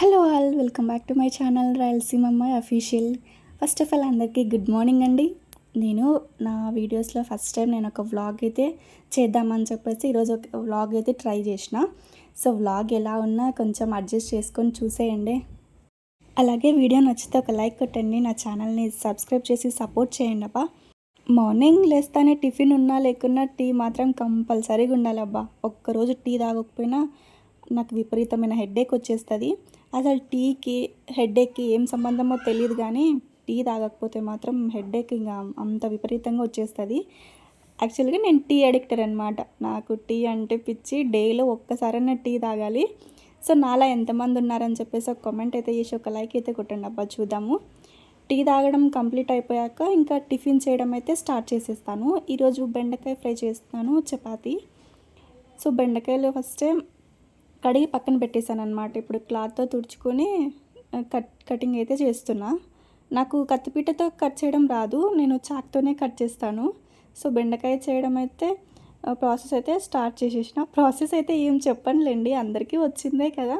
Hello all welcome back to my channel Rayalaseemamma official first of all అందరికీ good morning అండి. నేను నా వీడియోస్లో ఫస్ట్ టైం నేను ఒక వ్లాగ్ అయితే చేద్దామని చెప్పేసి ఈరోజు ఒక వ్లాగ్ అయితే ట్రై చేసిన. సో వ్లాగ్ ఎలా ఉన్నా కొంచెం అడ్జస్ట్ చేసుకొని చూసేయండి. అలాగే వీడియో నచ్చితే ఒక లైక్ కొట్టండి నా ఛానల్ని సబ్స్క్రైబ్ చేసి సపోర్ట్ చేయండి అబ్బా. మార్నింగ్ లేస్తానే టిఫిన్ ఉన్నా లేకున్నా టీ మాత్రం కంపల్సరీగా ఉండాలి అబ్బా. ఒక్కరోజు టీ తాగకపోయినా నాకు విపరీతమైన హెడ్ఏక్ వచ్చేస్తుంది. అసలు టీకి హెడ్ఏక్కి ఏం సంబంధమో తెలియదు కానీ టీ తాగకపోతే మాత్రం హెడ్ఏక్ ఇంకా అంత విపరీతంగా వచ్చేస్తుంది. యాక్చువల్గా నేను టీ అడిక్టర్ అనమాట నాకు టీ అంటే పిచ్చి. డేలో ఒక్కసారైనా టీ తాగాలి. సో నాలా ఎంతమంది ఉన్నారని చెప్పేసి ఒక కామెంట్ అయితే చేసి ఒక లైక్ అయితే కొట్టండి. అబ్బా చూద్దాము. టీ తాగడం కంప్లీట్ అయిపోయాక ఇంకా టిఫిన్ చేయడం అయితే స్టార్ట్ చేసేస్తాను. ఈరోజు బెండకాయ ఫ్రై చేస్తాను చపాతీ. సో బెండకాయలు ఫస్ట్ కడిగి పక్కన పెట్టేశాను అనమాట ఇప్పుడు క్లాత్తో తుడుచుకొని కట్ కటింగ్ అయితే చేస్తున్నా. నాకు కత్తిపీటతో కట్ చేయడం రాదు. నేను చాక్తోనే కట్ చేస్తాను. సో బెండకాయ చేయడం అయితే ప్రాసెస్ అయితే స్టార్ట్ చేసేసిన. ప్రాసెస్ అయితే ఏం చెప్పనులేండి. అందరికీ వచ్చిందే కదా.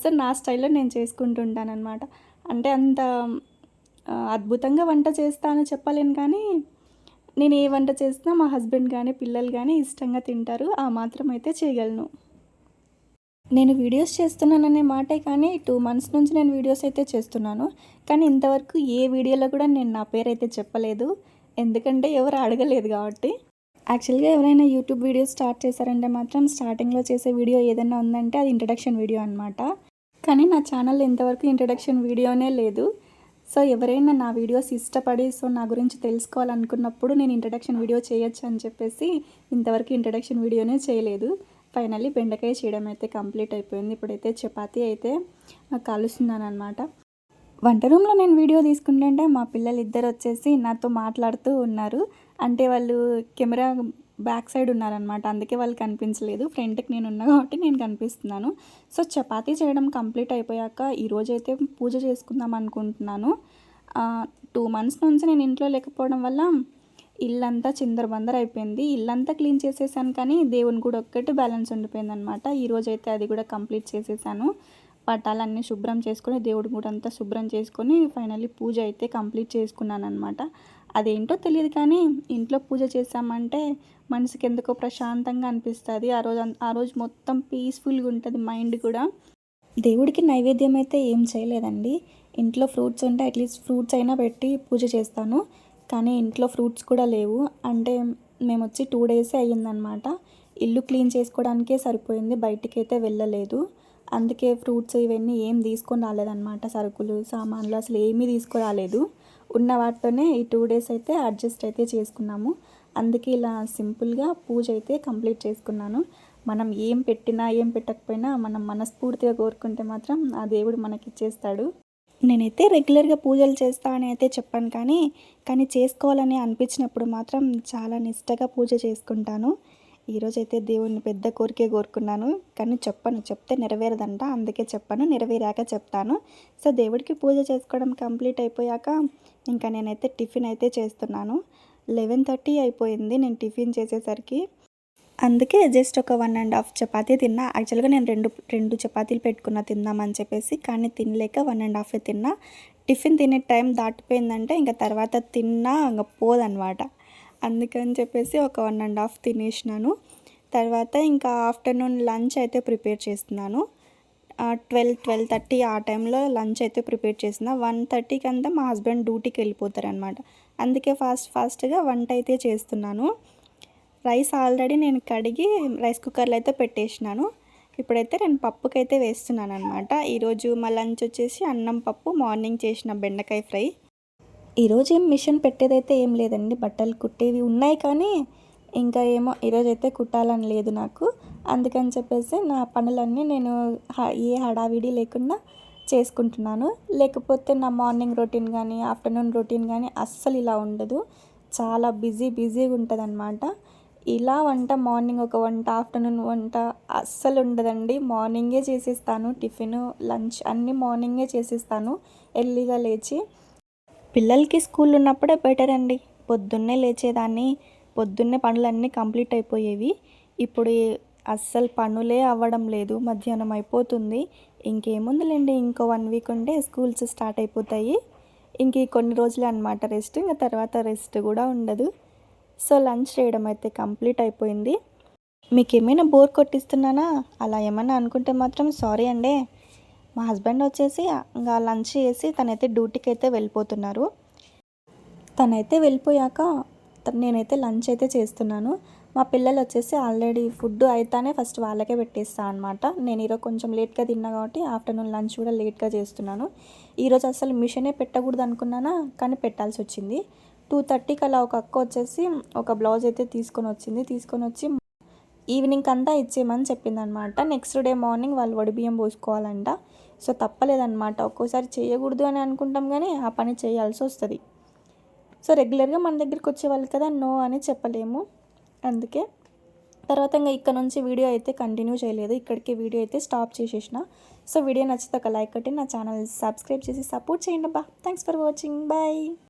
సో నా స్టైల్లో నేను చేసుకుంటుంటాను అనమాట అంటే అంత అద్భుతంగా వంట చేస్తాను చెప్పలేను కానీ నేను ఏ వంట చేసినా మా హస్బెండ్ కానీ పిల్లలు కానీ ఇష్టంగా తింటారు. ఆ మాత్రం అయితే చేయగలను. నేను వీడియోస్ చేస్తున్నాననే మాటే కానీ టూ మంత్స్ నుంచి నేను వీడియోస్ అయితే చేస్తున్నాను. కానీ ఇంతవరకు ఏ వీడియోలో కూడా నేను నా పేరు అయితే చెప్పలేదు. ఎందుకంటే ఎవరు అడగలేదు కాబట్టి. యాక్చువల్గా ఎవరైనా యూట్యూబ్ వీడియోస్ స్టార్ట్ చేశారంటే మాత్రం స్టార్టింగ్లో చేసే వీడియో ఏదైనా ఉందంటే అది ఇంట్రడక్షన్ వీడియో అనమాట కానీ నా ఛానల్లో ఇంతవరకు ఇంట్రడక్షన్ వీడియోనే లేదు. సో ఎవరైనా నా వీడియోస్ ఇష్టపడి సో నా గురించి తెలుసుకోవాలనుకున్నప్పుడు నేను ఇంట్రడక్షన్ వీడియో చేయొచ్చు అని చెప్పేసి ఇంతవరకు ఇంట్రడక్షన్ వీడియోనే చేయలేదు. ఫైనల్లీ బెండకాయ చేయడం అయితే కంప్లీట్ అయిపోయింది. ఇప్పుడైతే చపాతీ అయితే కలుస్తున్నాను అనమాట వంట రూమ్లో నేను వీడియో తీసుకుంటుంటే మా పిల్లలు ఇద్దరు వచ్చేసి నాతో మాట్లాడుతూ ఉన్నారు. అంటే వాళ్ళు కెమెరా బ్యాక్ సైడ్ ఉన్నారనమాట. అందుకే వాళ్ళు కనిపించలేదు. ఫ్రంట్కి నేను ఉన్నా కాబట్టి నేను కనిపిస్తున్నాను. సో చపాతీ చేయడం కంప్లీట్ అయిపోయాక ఈరోజైతే పూజ చేసుకుందాం అనుకుంటున్నాను. టూ మంత్స్ నుంచి నేను ఇంట్లో లేకపోవడం వల్ల ఇల్లంతా చిందరబందర అయిపోయింది. ఇల్లంతా క్లీన్ చేసేసాను కానీ దేవుని కూడా ఒక్కటి బ్యాలెన్స్ ఉండిపోయింది అనమాట ఈరోజు అయితే అది కూడా కంప్లీట్ చేసేసాను. పటాలన్నీ శుభ్రం చేసుకొని దేవుడి కూడా అంతా శుభ్రం చేసుకొని ఫైనల్లీ పూజ అయితే కంప్లీట్ చేసుకున్నాను అనమాట అదేంటో తెలియదు కానీ ఇంట్లో పూజ చేసామంటే మనసుకి ఎందుకో ప్రశాంతంగా అనిపిస్తుంది. ఆ రోజు ఆ రోజు మొత్తం పీస్ఫుల్గా ఉంటుంది మైండ్ కూడా. దేవుడికి నైవేద్యం అయితే ఏం చేయలేదండి. ఇంట్లో ఫ్రూట్స్ ఉంటే అట్లీస్ట్ ఫ్రూట్స్ అయినా పెట్టి పూజ చేస్తాను. కానీ ఇంట్లో ఫ్రూట్స్ కూడా లేవు. అంటే మేము వచ్చి టూ డేసే అయ్యిందనమాట. ఇల్లు క్లీన్ చేసుకోవడానికే సరిపోయింది. బయటికైతే అయితే వెళ్ళలేదు. అందుకే ఫ్రూట్స్ ఇవన్నీ ఏం తీసుకొని రాలేదన్నమాట సరుకులు సామాన్లు అసలు ఏమీ తీసుకురాలేదు ఉన్న వాటితోనే ఈ టూ డేస్ అయితే అడ్జస్ట్ అయితే చేసుకున్నాము. అందుకే ఇలా సింపుల్గా పూజ అయితే కంప్లీట్ చేసుకున్నాను. మనం ఏం పెట్టినా ఏం పెట్టకపోయినా మనం మనస్ఫూర్తిగా కోరుకుంటే మాత్రం ఆ దేవుడు మనకి ఇచ్చేస్తాడు నేనైతే రెగ్యులర్గా పూజలు చేస్తా అని అయితే చెప్పాను కానీ కానీ చేసుకోవాలని అనిపించినప్పుడు మాత్రం చాలా నిష్టగా పూజ చేసుకుంటాను. ఈరోజైతే దేవుడిని పెద్ద కోరికే కోరుకున్నాను. కానీ చెప్పను చెప్తే నెరవేరదంట. అందుకే చెప్పాను నెరవేరాక చెప్తాను. సో దేవుడికి పూజ చేసుకోవడం కంప్లీట్ అయిపోయాక ఇంకా నేనైతే టిఫిన్ అయితే చేస్తున్నాను. లెవెన్ థర్టీ అయిపోయింది. నేను టిఫిన్ చేసేసరికి అందుకే జస్ట్ ఒక వన్ అండ్ హాఫ్ చపాతీ తిన్నా. యాక్చువల్గా నేను రెండు రెండు చపాతీలు పెట్టుకున్న తిందామని చెప్పేసి కానీ తినలేక వన్ అండ్ హాఫే తిన్నా. టిఫిన్ తినే టైం దాటిపోయిందంటే ఇంకా తర్వాత తిన్నా ఇంకా పోదనమాట. అందుకని చెప్పేసి ఒక వన్ అండ్ హాఫ్ తినేసినాను. తర్వాత ఇంకా ఆఫ్టర్నూన్ లంచ్ అయితే ప్రిపేర్ చేస్తున్నాను. ట్వెల్వ్ ట్వెల్వ్ థర్టీ ఆ టైంలో లంచ్ అయితే ప్రిపేర్ చేసిన వన్ థర్టీకి అంతా మా హస్బెండ్ డ్యూటీకి వెళ్ళిపోతారనమాట. అందుకే ఫాస్ట్ ఫాస్ట్గా వంట అయితే చేస్తున్నాను. రైస్ ఆల్రెడీ నేను కడిగి రైస్ కుక్కర్లో అయితే పెట్టేసినాను. ఇప్పుడైతే నేను పప్పుకైతే వేస్తున్నాను అనమాట ఈరోజు మా లంచ్ వచ్చేసి అన్నం పప్పు మార్నింగ్ చేసిన బెండకాయ ఫ్రై. ఈరోజు ఏం మిషన్ పెట్టేదైతే ఏం లేదండి. బట్టలు కుట్టేవి ఉన్నాయి కానీ ఇంకా ఏమో ఈరోజు అయితే కుట్టాలని లేదు నాకు. అందుకని చెప్పేసి నా పనులన్నీ నేను ఏ హడావిడి లేకుండా చేసుకుంటున్నాను. లేకపోతే నా మార్నింగ్ రొటీన్ కానీ ఆఫ్టర్నూన్ రొటీన్ కానీ అస్సలు ఇలా ఉండదు. చాలా బిజీ బిజీగా ఉంటుంది అనమాట ఇలా వంట మార్నింగ్ ఒక వంట ఆఫ్టర్నూన్ వంట అస్సలు ఉండదండి. మార్నింగే చేసేస్తాను టిఫిన్ లంచ్ అన్నీ మార్నింగే చేసేస్తాను ఎర్లీగా లేచి. పిల్లలకి స్కూల్ ఉన్నప్పుడే బెటర్ అండి. పొద్దున్నే లేచేదాన్ని పొద్దున్నే పనులన్నీ కంప్లీట్ అయిపోయేవి. ఇప్పుడు అస్సలు పనులే అవ్వడం లేదు మధ్యాహ్నం అయిపోతుంది. ఇంకేముందులేండి ఇంకో వన్ వీక్ ఉంటే స్కూల్స్ స్టార్ట్ అయిపోతాయి. ఇంక కొన్ని రోజులే అనమాట రెస్ట్ ఇంకా తర్వాత రెస్ట్ కూడా ఉండదు. సో లంచ్ చేయడం అయితే కంప్లీట్ అయిపోయింది. మీకు ఏమైనా బోర్ కొట్టిస్తున్నానా? అలా ఏమైనా అనుకుంటే మాత్రం సారీ అండి. మా హస్బెండ్ వచ్చేసి ఇంకా లంచ్ చేసి తనైతే డ్యూటీకి అయితే వెళ్ళిపోతున్నారు. తనైతే వెళ్ళిపోయాక నేనైతే లంచ్ అయితే చేస్తున్నాను. మా పిల్లలు వచ్చేసి ఆల్రెడీ ఫుడ్ అయితేనే ఫస్ట్ వాళ్ళకే పెట్టేస్తాను అనమాట నేను ఈరోజు కొంచెం లేట్గా తిన్నా కాబట్టి ఆఫ్టర్నూన్ లంచ్ కూడా లేట్గా చేస్తున్నాను. ఈరోజు అసలు మిషనే పెట్టకూడదు అనుకున్నానా కానీ పెట్టాల్సి వచ్చింది. టూ థర్టీకి అలా ఒక అక్క వచ్చేసి ఒక బ్లౌజ్ అయితే తీసుకొని వచ్చింది. తీసుకొని వచ్చి ఈవినింగ్ అంతా ఇచ్చేయమని చెప్పిందనమాట. నెక్స్ట్ డే మార్నింగ్ వాళ్ళు వడి బియ్యం పోసుకోవాలంట. సో తప్పలేదన్నమాట ఒక్కోసారి చేయకూడదు అని అనుకుంటాం కానీ ఆ పని చేయాల్సి వస్తుంది. సో రెగ్యులర్గా మన దగ్గరికి వచ్చేవాళ్ళు కదా నో అని చెప్పలేము. అందుకే తర్వాత ఇంకా ఇక్కడ నుంచి వీడియో అయితే కంటిన్యూ చేయలేదు. ఇక్కడికి వీడియో అయితే స్టాప్ చేసేసిన. సో వీడియో నచ్చితే ఒక లైక్ కట్టి నా ఛానల్ సబ్స్క్రైబ్ చేసి సపోర్ట్ చేయండి బా థ్యాంక్స్ ఫర్ వాచింగ్. బాయ్.